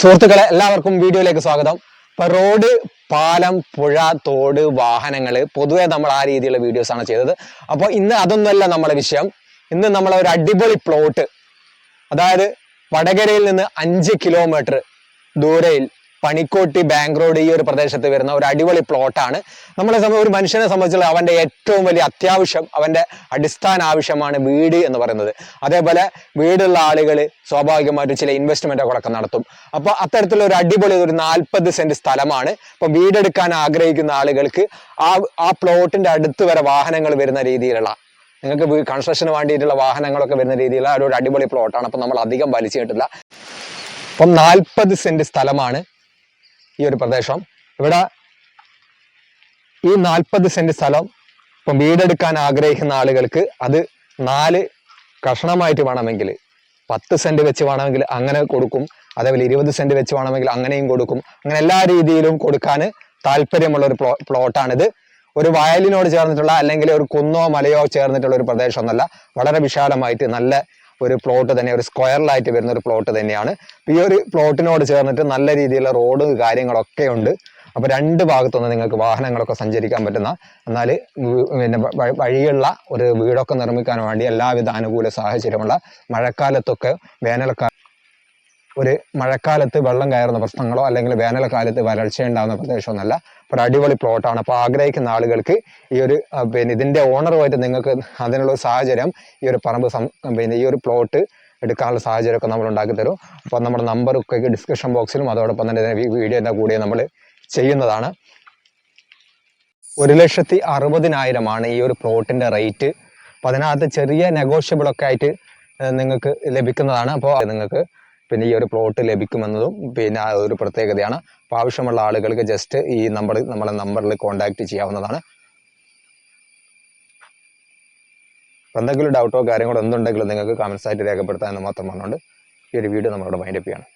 സുഹൃത്തുക്കളെ എല്ലാവർക്കും വീഡിയോയിലേക്ക് സ്വാഗതം. ഇപ്പൊ റോഡ് പാലം പുഴ തോട് വാഹനങ്ങൾ പൊതുവെ നമ്മൾ ആ രീതിയിലുള്ള വീഡിയോസ് ആണ് ചെയ്തത്. അപ്പോൾ ഇന്ന് അതൊന്നുമല്ല നമ്മളെ വിഷയം. ഇന്ന് നമ്മളെ ഒരു അടിപൊളി പ്ലോട്ട് അതായത് വടകരയിൽ നിന്ന് അഞ്ച് കിലോമീറ്റർ ദൂരയിൽ പണിക്കോട്ടി ബാങ്ക് റോഡ് ഈ ഒരു പ്രദേശത്ത് വരുന്ന ഒരു അടിപൊളി പ്ലോട്ടാണ് നമ്മളെ സംബന്ധിച്ച് ഒരു മനുഷ്യനെ സംബന്ധിച്ചുള്ള അവന്റെ ഏറ്റവും വലിയ അത്യാവശ്യം അവന്റെ അടിസ്ഥാന ആവശ്യമാണ് വീട് എന്ന് പറയുന്നത്. അതേപോലെ വീടുള്ള ആളുകൾ സ്വാഭാവികമായിട്ടും ചില ഇൻവെസ്റ്റ്മെന്റ് ഒക്കെ നടത്തും. അപ്പോൾ അത്തരത്തിലുള്ള ഒരു അടിപൊളി ഒരു നാൽപ്പത് സെന്റ് സ്ഥലമാണ്. അപ്പോൾ വീടെടുക്കാൻ ആഗ്രഹിക്കുന്ന ആളുകൾക്ക് ആ ആ പ്ലോട്ടിന്റെ അടുത്ത് വരെ വാഹനങ്ങൾ വരുന്ന രീതിയിലുള്ള നിങ്ങൾക്ക് കൺസ്ട്രക്ഷന് വേണ്ടിയിട്ടുള്ള വാഹനങ്ങളൊക്കെ വരുന്ന രീതിയിലുള്ള ഒരു അടിപൊളി പ്ലോട്ടാണ് അപ്പം നമ്മൾ അധികം വലിച്ചിട്ടില്ല അപ്പം നാൽപ്പത് സെന്റ് സ്ഥലമാണ് ഈ ഒരു പ്രദേശം. ഇവിടെ ഈ നാൽപ്പത് സെന്റ് സ്ഥലം ഇപ്പം വീടെടുക്കാൻ ആഗ്രഹിക്കുന്ന ആളുകൾക്ക് അത് നാല് കഷണമായിട്ട് വേണമെങ്കിൽ പത്ത് സെന്റ് വെച്ച് വേണമെങ്കിൽ അങ്ങനെ കൊടുക്കും. അതേപോലെ ഇരുപത് സെന്റ് വെച്ച് വേണമെങ്കിൽ അങ്ങനെയും കൊടുക്കും. അങ്ങനെ എല്ലാ രീതിയിലും കൊടുക്കാൻ താല്പര്യമുള്ള ഒരു പ്ലോ പ്ലോട്ടാണിത്. ഒരു വയലിനോട് ചേർന്നിട്ടുള്ള അല്ലെങ്കിൽ ഒരു കുന്നോ മലയോ ചേർന്നിട്ടുള്ള ഒരു പ്രദേശമൊന്നുമല്ല വളരെ വിശാലമായിട്ട് നല്ല ഒരു പ്ലോട്ട് തന്നെ ഒരു സ്ക്വയറിലായിട്ട് വരുന്ന ഒരു പ്ലോട്ട് തന്നെയാണ്. ഈ ഒരു പ്ലോട്ടിനോട് ചേർന്നിട്ട് നല്ല രീതിയിലുള്ള റോഡ് കാര്യങ്ങളൊക്കെ ഉണ്ട്. അപ്പൊ രണ്ട് ഭാഗത്തുനിന്ന് നിങ്ങൾക്ക് വാഹനങ്ങളൊക്കെ സഞ്ചരിക്കാൻ പറ്റുന്ന എന്നാൽ പിന്നെ വഴിയുള്ള ഒരു വീടൊക്കെ നിർമ്മിക്കാൻ വേണ്ടി എല്ലാവിധ അനുകൂല സാഹചര്യമുള്ള മഴക്കാലത്തൊക്കെ വേനൽക്കാല ഒരു മഴക്കാലത്ത് വെള്ളം കയറുന്ന പ്രശ്നങ്ങളോ അല്ലെങ്കിൽ വേനൽക്കാലത്ത് വരൾച്ച ഉണ്ടാകുന്ന പ്രദേശമൊന്നുമല്ല ഒരു അടിപൊളി പ്ലോട്ടാണ് അപ്പോൾ ആഗ്രഹിക്കുന്ന ആളുകൾക്ക് ഈ ഒരു പിന്നെ ഇതിന്റെ ഓണറുമായിട്ട് നിങ്ങൾക്ക് അതിനുള്ള സാഹചര്യം ഈ ഒരു പറമ്പ് പിന്നെ ഈ ഒരു പ്ലോട്ട് എടുക്കാനുള്ള സാഹചര്യമൊക്കെ നമ്മൾ ഉണ്ടാക്കി തരും. അപ്പോൾ നമ്മുടെ നമ്പറൊക്കെ ഡിസ്ക്രിപ്ഷൻ ബോക്സിലും അതോടൊപ്പം തന്നെ വീഡിയോന്റെ കൂടെ നമ്മൾ ചെയ്യുന്നതാണ്. ഒരു ലക്ഷത്തി അറുപതിനായിരമാണ് ഈ ഒരു പ്ലോട്ടിന്റെ റേറ്റ് അപ്പോൾ അതിനകത്ത് ചെറിയ നെഗോഷ്യബിളൊക്കെ ആയിട്ട് നിങ്ങൾക്ക് ലഭിക്കുന്നതാണ്. അപ്പോൾ നിങ്ങൾക്ക് പിന്നെ ഈ ഒരു പ്ലോട്ട് ലഭിക്കുമെന്നതും പിന്നെ ഒരു പ്രത്യേകതയാണ്. അപ്പോൾ ആവശ്യമുള്ള ആളുകൾക്ക് ജസ്റ്റ് ഈ നമ്പർ നമ്മളെ നമ്പറിൽ കോൺടാക്ട് ചെയ്യാവുന്നതാണ്. എന്തെങ്കിലും ഡൗട്ടോ കാര്യങ്ങളോ എന്തുണ്ടെങ്കിലും നിങ്ങൾക്ക് കമൻസായിട്ട് രേഖപ്പെടുത്താമെന്ന് മാത്രം പറഞ്ഞുകൊണ്ട് ഈ ഒരു വീഡിയോ നമ്മളോട് മൈൻഡപ്പ് ചെയ്യണം.